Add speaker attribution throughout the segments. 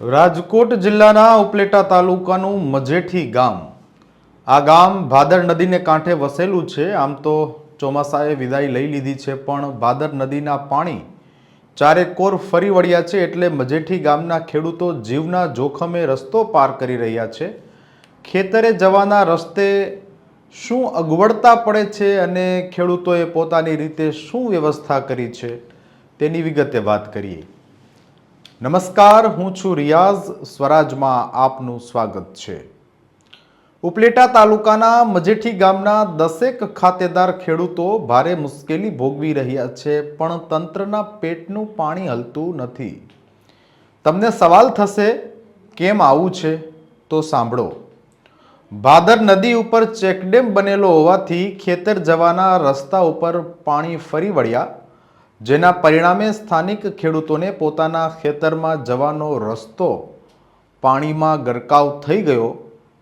Speaker 1: રાજકોટ જિલ્લાના ઉપલેટા તાલુકાનું મજેઠી ગામ. આ ગામ ભાદર નદીને કાંઠે વસેલું છે. આમ તો ચોમાસાએ વિદાય લઈ લીધી છે, પણ ભાદર નદીના પાણી ચારે કોર ફરી વળ્યા છે એટલે મજેઠી ગામના ખેડૂતો જીવના જોખમે રસ્તો પાર કરી રહ્યા છે. ખેતરે જવાના રસ્તે શું અગવડતા પડે છે અને ખેડૂતોએ પોતાની રીતે શું વ્યવસ્થા કરી છે તેની વિગતે વાત કરીએ. નમસ્કાર, હું છું રિયાઝ સ્વરાજમાં આપનું સ્વાગત છે. ઉપલેટા તાલુકાના મજેઠી ગામના દસેક ખાતેદાર ખેડૂતો ભારે મુશ્કેલી ભોગવી રહ્યા છે, પણ તંત્રના પેટનું પાણી હલતું નથી. તમને સવાલ થશે, કેમ આવું છે? તો સાંભળો. ભાદર નદી ઉપર ચેકડેમ બનેલો હોવાથી ખેતર જવાના રસ્તા ઉપર પાણી ફરી વળ્યા. જેના પરિણામે સ્થાનિક ખેડૂતોને પોતાના ખેતરમાં જવાનો રસ્તો પાણીમાં ગરકાવ થઈ ગયો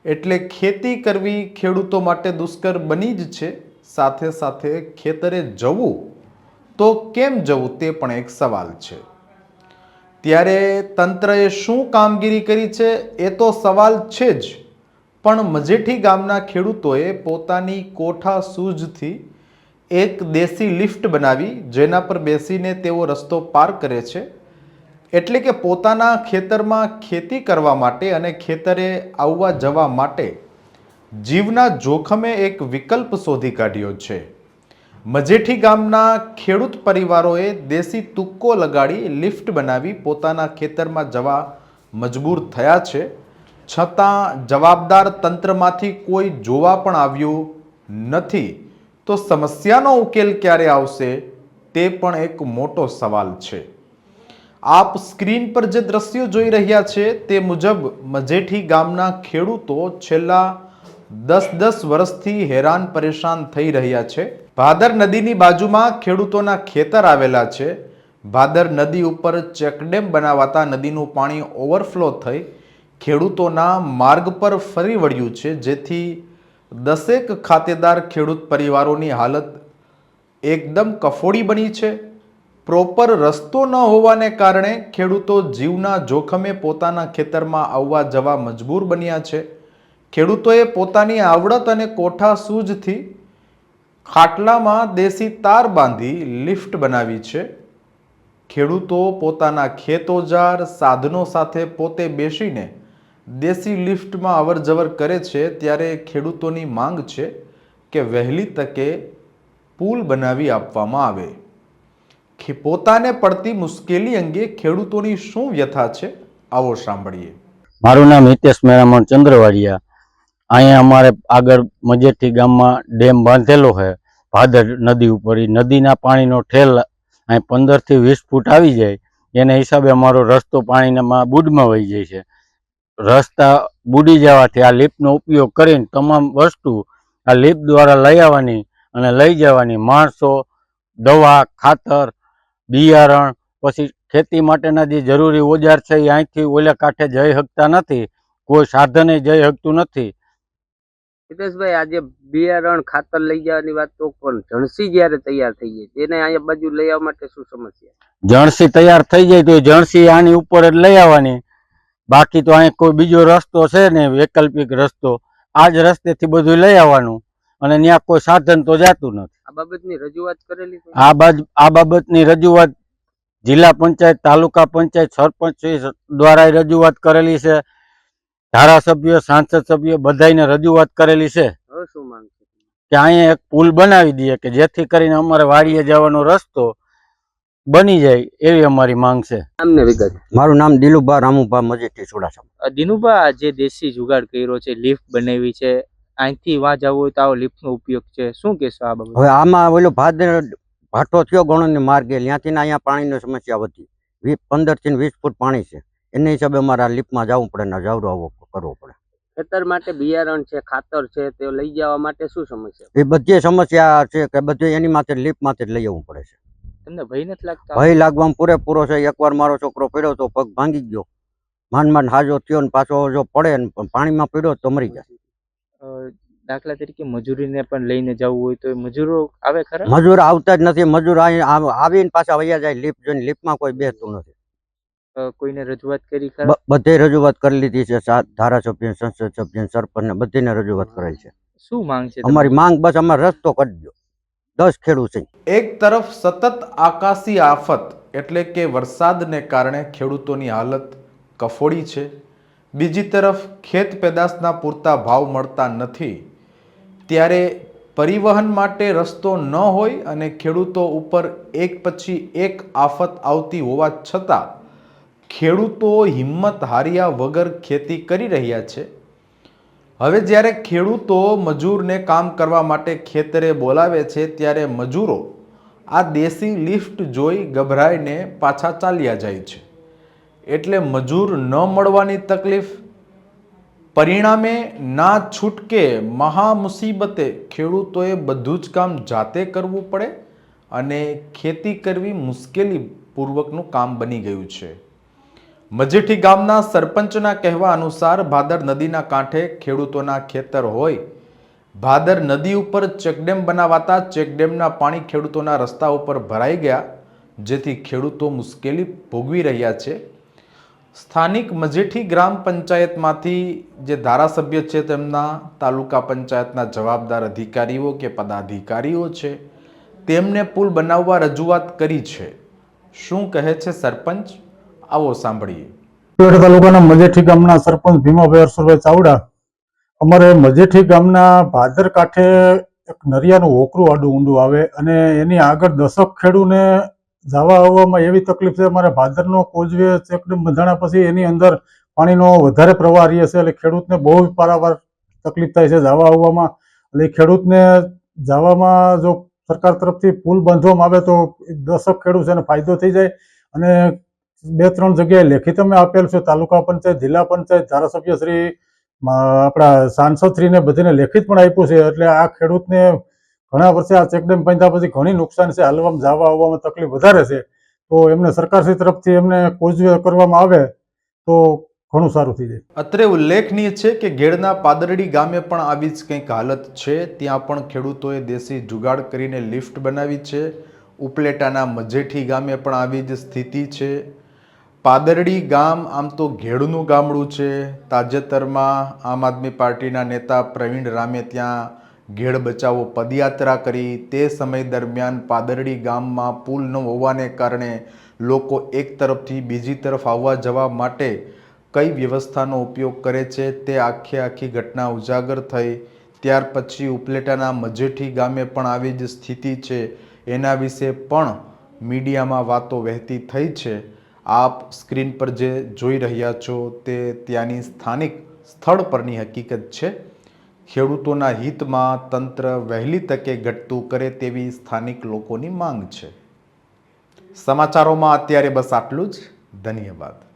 Speaker 1: એટલે ખેતી કરવી ખેડૂતો માટે દુષ્કર બની જ છે. સાથે સાથે ખેતરે જવું તો કેમ જવું તે પણ એક સવાલ છે. ત્યારે તંત્રએ શું કામગીરી કરી છે એ તો સવાલ છે જ. પણ મજેઠી ગામના ખેડૂતોએ પોતાની કોઠા સૂઝથી એક દેશી લિફ્ટ બનાવી, જેના પર બેસીને તેઓ રસ્તો પાર કરે છે, એટલે કે પોતાના ખેતરમાં ખેતી કરવા માટે અને ખેતરે આવવા જવા માટે જીવના જોખમે એક વિકલ્પ શોધી કાઢ્યો છે. મજેઠી ગામના ખેડૂત પરિવારોએ દેશી તુક્કો લગાડી, લિફ્ટ બનાવી પોતાના ખેતરમાં જવા મજબૂર થયા છે. છતાં જવાબદાર તંત્રમાંથી કોઈ જોવા પણ આવ્યું નથી. તો સમસ્યાનો ઉકેલ ક્યારે આવશે તે પણ એક મોટો સવાલ છે. આપ સ્ક્રીન પર જે દ્રશ્યો જોઈ રહ્યા છે તે મુજબ મજેઠી ગામના ખેડૂતો છેલ્લા દસ દસ વર્ષથી હેરાન પરેશાન થઈ રહ્યા છે. ભાદર નદીની બાજુમાં ખેડૂતોના ખેતર આવેલા છે. ભાદર નદી ઉપર ચેકડેમ બનાવાતા નદીનું પાણી ઓવરફ્લો થઈ ખેડૂતોના માર્ગ પર ફરી વળ્યું છે, જેથી દસેક ખાતેદાર ખેડૂત પરિવારોની હાલત એકદમ કફોડી બની છે. પ્રોપર રસ્તો ન હોવાને કારણે ખેડૂતો જીવના જોખમે પોતાના ખેતરમાં આવવા જવા મજબૂર બન્યા છે. ખેડૂતોએ પોતાની આવડત અને કોઠા સૂઝથી ખાટલામાં દેશી તાર બાંધી લિફ્ટ બનાવી છે. ખેડૂતો પોતાના ખેતોજાર સાધનો સાથે પોતે બેસીને દેશી લિફ્ટમાં અવર જવર કરે છે ત્યારે ખેડૂતોની માંગ છે કે વહેલી તકે પુલ બનાવી આપવામાં આવે. પોતાને પડતી મુશ્કેલી અંગે ખેડૂતોની શું વ્યથા છે આવો સાંભળીએ.
Speaker 2: મારું નામ હિતેશ મેરામણ ચંદ્રવાડિયા. અહીંયા અમારે આગળ મજેઠી ગામમાં ડેમ બાંધેલો છે ભાદર નદી ઉપર. નદીના પાણીનો ઠેલ અહીં પંદરથી વીસ ફૂટ આવી જાય. એના હિસાબે અમારો રસ્તો પાણીમાં બુડમાં વહી જાય છે. રસ્તા બુડી જવાથી આ લીપનો ઉપયોગ કરીને તમામ વસ્તુ આ લીપ દ્વારા લઈ આવવાની અને લઈ જવાની. માણસો દવા ખાતર બિયારણ પછી ખેતી માટેના જે જરૂરી ઓજાર છે એ અહીંથી ઓલા કાંઠે જઈ શકતા નથી. કોઈ સાધને જઈ શકતું નથી.
Speaker 3: હિતેશભાઈ આજે બિયારણ ખાતર લઈ જવાની વાત તો પણ જણસી જ્યારે તૈયાર થઈ જાય તેને અહીંયા બાજુ લઈ આવવા માટે શું સમસ્યા?
Speaker 2: જણસી તૈયાર થઈ જાય તો જણસી આની ઉપર જ લઈ આવવાની. બાકી તો અહીં કોઈ બીજો રસ્તો છે ને વૈકલ્પિક રસ્તો આ જ રસ્તેથી બધું લઈ આવવાનું અને ત્યાં કોઈ સાધન તો જાતું નથી.
Speaker 3: આ બાબતની રજૂઆત કરેલી
Speaker 2: આ બાજ આ બાબતની રજૂઆત જિલ્લા પંચાયત તાલુકા પંચાયત સરપંચ દ્વારા રજૂઆત કરેલી છે. ધારાસભ્ય સાંસદ સભ્ય બધાને રજૂઆત કરેલી છે કે અહીંયા એક પુલ બનાવી દઈએ કે જેથી કરીને અમારે વાડીએ જવાનો રસ્તો બની જાય એવી અમારી માંગ છે.
Speaker 3: આમને વિગત.
Speaker 4: મારું નામ દિલુભા રામુભા મજીઠી ચુડાસમા.
Speaker 5: દિનુભા જે દેશી જુગાડ કર્યો છે લિફ્ટ બનાવી છે અહીંથી વાં જવું હોય તો આવો લિફ્ટનો ઉપયોગ છે. શું કહેશો આ બાબત?
Speaker 4: હવે આમાં ઓલો ભાદ ભાટો થયો ગણોને માર્ગે ત્યાંથી અહીંયા પાણીની સમસ્યા વધી. વીસ પંદરથી વીસ ફૂટ પાણી છે. એને હિસાબે અમારે લિફ્ટમાં જવું પડે ને જાવડો આવો કરવો પડે.
Speaker 3: ખેતર માટે બિયારણ છે ખાતર છે તે લઈ જવા માટે શું સમસ્યા?
Speaker 4: એ બધી સમસ્યા છે કે બધી એની માટે લિફ્ટ માટે જ લઈ આવવું પડે છે.
Speaker 5: તમને ભય નથી લાગતા?
Speaker 4: ભય લાગવામાં પૂરેપૂરો છે. એકવાર મારો છોકરો પડ્યો તો પગ ભાંગી ગયો. માંડ માંડ હાજો થયો ને પાછો જો પડે ને પાણીમાં પડ્યો તો મરી જાય.
Speaker 5: દાખલા તરીકે મજૂરીને પણ લઈને જવું હોય તો મજૂરો આવે ખરા?
Speaker 4: મજૂર આવતા જ નથી. મજૂર આવીને પાછા વૈયા જાય. લીપ જોઈને લીપમાં કોઈ બેસતું નથી.
Speaker 5: કોઈને રજૂઆત કરી ખરા?
Speaker 4: બધે રજૂઆત કરી લીધી છે. ધારાસભ્ય સંસદ સભ્ય સરપંચ બધીને રજૂઆત કરાઈ છે.
Speaker 5: શું માંગ છે
Speaker 4: અમારી માંગ બસ અમારે રસ્તો કરી દો દસ ખેડૂત છે.
Speaker 1: એક તરફ સતત આકાશી આફત એટલે કે વરસાદને કારણે ખેડૂતોની હાલત કફોડી છે. બીજી તરફ ખેત પેદાશના પૂરતા ભાવ મળતા નથી. ત્યારે પરિવહન માટે રસ્તો ન હોય અને ખેડૂતો ઉપર એક પછી એક આફત આવતી હોવા છતાં ખેડૂતો હિંમત હાર્યા વગર ખેતી કરી રહ્યા છે. હવે જ્યારે ખેડૂતો મજૂરને કામ કરવા માટે ખેતરે બોલાવે છે, ત્યારે મજૂરો આ દેશી લિફ્ટ જોઈ ગભરાઈને પાછા ચાલ્યા જાય છે. એટલે મજૂર ન મળવાની તકલીફ, પરિણામે ના છૂટકે મહા મુસીબતે ખેડૂતોએ બધું જ કામ જાતે કરવું પડે અને ખેતી કરવી મુશ્કેલી પૂર્વકનું કામ બની ગયું છે. મજેઠી ગામના સરપંચના કહેવા અનુસાર ભાદર નદીના કાંઠે ખેડૂતોના ખેતર હોય. ભાદર નદી ઉપર ચેકડેમ બનાવાતા ચેકડેમના પાણી ખેડૂતોના રસ્તા ઉપર ભરાઈ ગયા, જેથી ખેડૂતો મુશ્કેલી ભોગવી રહ્યા છે. સ્થાનિક મજેઠી ગ્રામ પંચાયતમાંથી જે ધારાસભ્ય છે તેમના તાલુકા પંચાયતના જવાબદાર અધિકારીઓ કે પદાધિકારીઓ છે, તેમને પુલ બનાવવા રજૂઆત કરી છે. શું કહે છે સરપંચ? આવો સાંભળીએ.
Speaker 6: પેડ તાલુકાના મજેઠી ગામના સરપંચ ભીમાભાઈ હરસુરભાઈ ચાવડા અમારે મજેઠી ગામના ભાદર કાંઠે એક નરિયાનું હોકરું આડું ઊંડું આવે અને એની આગળ દશક ખેડૂને જવા આવવામાં એવી તકલીફ છે. અમારે ભાદરનો કોજવે ચેકડેમ બંધાણા પછી એની અંદર પાણીનો વધારે પ્રવાહ રહે છે એટલે ખેડૂતને બહુ પારાવાર તકલીફ થાય છે જવા આવવામાં. એટલે ખેડૂતને જવામાં જો સરકાર તરફથી પુલ બાંધવામાં આવે તો દશક ખેડૂત છે ફાયદો થઈ જાય અને બે ત્રણ જગ્યાએ લેખિત અમે આપેલ છે. તાલુકા પંચાયત, જિલ્લા પંચાયત, ધારાસભ્ય શ્રી આપણા સાંસદ શ્રીને બધીને લેખિત પણ આપ્યું છે. એટલે આ ખેડૂતને ઘણા વર્ષે આ ચેકડેમ બાંધ્યા પછી ઘણી નુકસાન છે. હાલવામાં જવા આવવામાં તકલીફ વધારે છે. તો એમને સરકારશ્રી તરફથી એમને કોઝવે કરવામાં આવે તો ઘણું સારું થઈ જાય.
Speaker 1: અત્રે ઉલ્લેખનીય છે કે ગેડના પાદરડી ગામે પણ આવી જ કંઈક હાલત છે. ત્યાં પણ ખેડૂતોએ દેશી જુગાડ કરીને લિફ્ટ બનાવી છે. ઉપલેટાના મજેઠી ગામે પણ આવી જ સ્થિતિ છે. પાદરડી ગામ આમ તો ઘેડનું ગામડું છે. તાજેતરમાં આમ આદમી પાર્ટીના નેતા પ્રવીણ રામે ત્યાં ઘેડ બચાવો પદયાત્રા કરી. તે સમય દરમિયાન પાદરડી ગામમાં પુલ ન હોવાને કારણે લોકો એક તરફથી બીજી તરફ આવવા જવા માટે કઈ વ્યવસ્થાનો ઉપયોગ કરે છે તે આખે આખી ઘટના ઉજાગર થઈ. ત્યાર પછી ઉપલેટાના મજેઠી ગામે પણ આવી જ સ્થિતિ છે. એના વિશે પણ મીડિયામાં વાતો વહેતી થઈ છે. આપ સ્ક્રીન પર જે જોઈ રહ્યા છો તે ત્યાંની સ્થાનિક સ્થળ પરની હકીકત છે. ખેડૂતોના હિતમાં તંત્ર વહેલી તકે ઘટતું કરે તેવી સ્થાનિક લોકોની માંગ છે. સમાચારોમાં અત્યારે બસ આટલું જ. ધન્યવાદ.